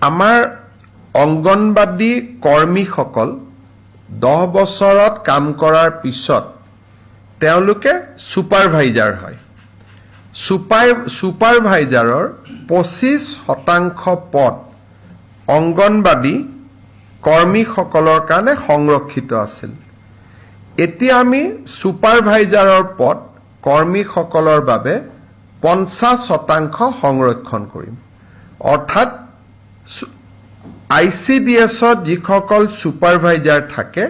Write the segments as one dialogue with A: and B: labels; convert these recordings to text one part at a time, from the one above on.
A: আমাৰ অংগনবাদী কৰ্মীসকল দহ বছৰত কাম কৰাৰ পিছত তেওঁলোকে ছুপাৰভাইজাৰ হয়। ছুপাৰ ছুপাৰভাইজাৰৰ পঁচিছ শতাংশ পদ অংগনবাদী কৰ্মীসকলৰ কাৰণে সংৰক্ষিত আছিল। এতিয়া আমি ছুপাৰভাইজাৰৰ পদ কৰ্মীসকলৰ বাবে পঞ্চাছ শতাংশ সংৰক্ষণ কৰিম। অৰ্থাৎ আই চি ডি এছত যিসকল ছুপাৰভাইজাৰ থাকে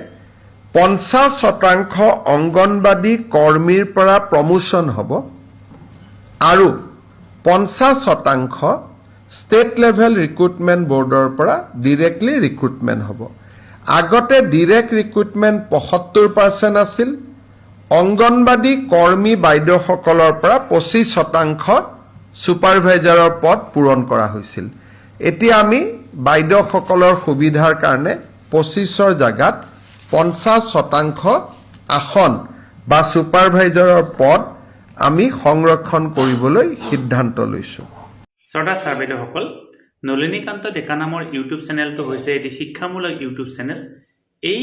A: পঞ্চাছ শতাংশ অংগনবাদী কৰ্মীৰ পৰা প্ৰমোশ্যন হ'ব আৰু পঞ্চাছ শতাংশ ষ্টেট লেভেল ৰিক্ৰুটমেণ্ট বৰ্ডৰ পৰা ডিৰেক্টলি ৰিক্ৰুটমেণ্ট হ'ব। আগতে ডিৰেক্ট ৰিক্ৰুটমেণ্ট পঁসত্তৰ পাৰ্চেণ্ট আছিল। অংগনবাদী কৰ্মী বাইদেউসকলৰ পৰা পঁচিছ শতাংশ ছুপাৰভাইজাৰৰ পদ পূৰণ কৰা হৈছিল। এতিয়া আমি বাইদেউসকলৰ সুবিধাৰ কাৰণে পঁচিছৰ জেগাত পঞ্চাছ শতাংশ আসন বা ছুপাৰভাইজাৰৰ পদ আমি সংৰক্ষণ কৰিবলৈ সিদ্ধান্ত লৈছোঁ।
B: শ্ৰদ্ধা ছাৰ বাইদেউসকল, নলিনীকান্ত ডেকা নামৰ ইউটিউব চেনেলটো হৈছে এটি শিক্ষামূলক ইউটিউব চেনেল। এই